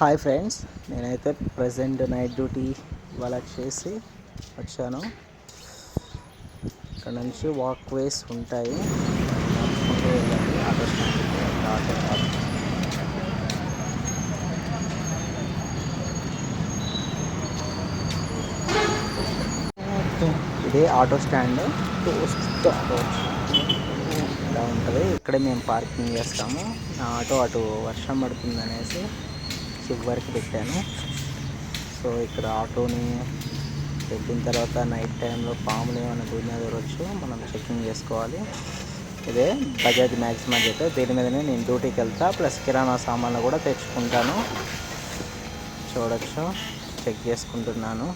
Hi friends నేనైతే present night duty ఇవాళ చేసి వచ్చాను. ఇక్కడ నుంచి వాక్ వేస్ ఉంటాయి. ఆటో స్టాండ్ ఆటో ఇదే ఆటో స్టాండ్ ఇలా ఉంటుంది. ఇక్కడే మేము పార్కింగ్ చేస్తాము. నా ఆటో అటు వర్షం పడుతుంది అనేసి చివరికి పెట్టాను. సో ఇక్కడ ఆటోని పెట్టిన తర్వాత నైట్ టైంలో పాములు ఏమైనా దూరినా దూరవచ్చు మనం చెకింగ్ చేసుకోవాలి. ఇదే బజాజ్ మ్యాక్సిమం అయితే దీని మీదనే నేను డ్యూటీకి వెళ్తా ప్లస్ కిరాణా సామాన్లు కూడా తెచ్చుకుంటాను. చూడొచ్చు చెక్ చేసుకుంటున్నాను.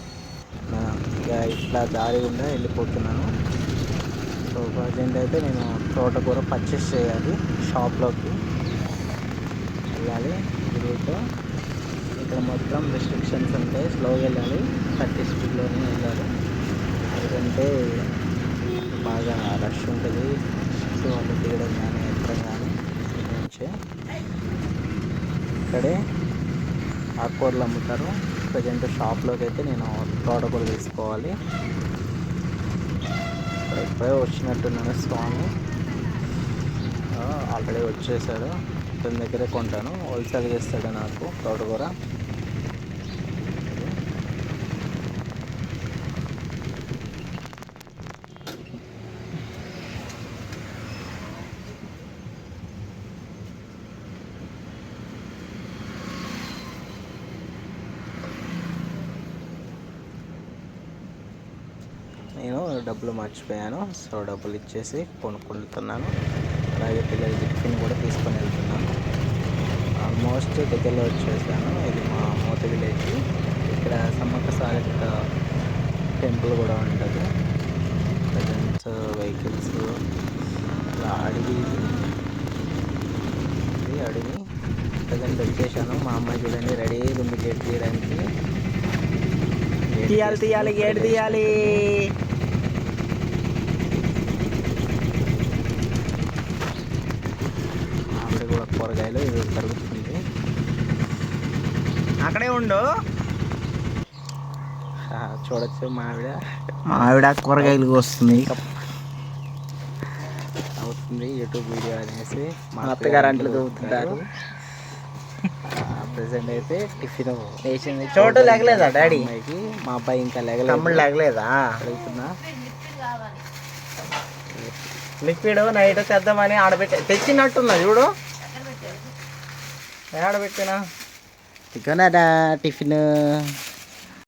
ఇక ఇట్లా దారి గుండా వెళ్ళిపోతున్నాను. సో ప్రజెంట్ అయితే నేను తోటకూర పర్చేస్ చేయాలి షాప్లోకి వెళ్ళాలి తిరుగుతూ ఇక్కడ మొత్తం రిస్ట్రిక్షన్స్ ఉంటాయి స్లోగా వెళ్ళాలి థర్టీ స్పీడ్లోనే వెళ్ళాలి. ఎందుకంటే బాగా రష్ ఉంటుంది. సో వాళ్ళు దిగడం కానీ ఎక్కడం కానీ నుంచే. ఇక్కడే ఆకుకూరలు అమ్ముతారు. ప్రజెంట్ షాప్లోకి అయితే నేను తోటకూర తీసుకోవాలి. ఇక్కడ ఇప్పుడే వచ్చినట్టున్నాను స్వామి. ఆల్రెడీ వచ్చేసాడు. అతని దగ్గరే కొంటాను. హోల్సేల్ చేస్తాడు నాకు తోటకూర. నేను డబ్బులు మర్చిపోయాను. సో డబ్బులు ఇచ్చేసి కొనుక్కుంటున్నాను. అలాగే పిల్లల టిఫిన్ కూడా తీసుకొని వెళ్తున్నాను ఆల్మోస్ట్ దగ్గరలో వచ్చేసాను. ఇది మా మోత విలేజ్. ఇక్కడ సమ్మక్క సారక్క టెంపుల్ కూడా ఉంటుంది. ప్రజెంట్స్ వెహికల్స్ ఇలా అడవి ఇది. అడవి ప్రజెంట్ వచ్చేసాను మా అమ్మాయి చూడండి రెడీ ఉంది గేట్ తీయడానికి. తీయాలి తీయాలి గేట్ తీయాలి ఆవిడ కూడా కూరగాయలు ఇది జరుగుతుంది అక్కడే ఉండు. చూడొచ్చు మా ఆవిడ మా ఆవిడ కూరగాయలు వస్తుంది అవుతుంది యూట్యూబ్ వీడియో అనేసి. మా అత్తగారు అంట్లు తవ్వుతుంటారు. ప్రజెంట్ అయితే టిఫిన్ వేసింది చోటు లేగలేదా డాడీ? అమ్మాయికి మా అబ్బాయి ఇంకా తమ్ముడు లేగలేదు? లేగలేదా అడుగుతున్నా. లిక్విడ్ నైట్ తెద్దామని ఆడబెట్టి తెచ్చినట్టున్నా చూడు. ఆడబెట్టినా ఇకనా టిఫిన్.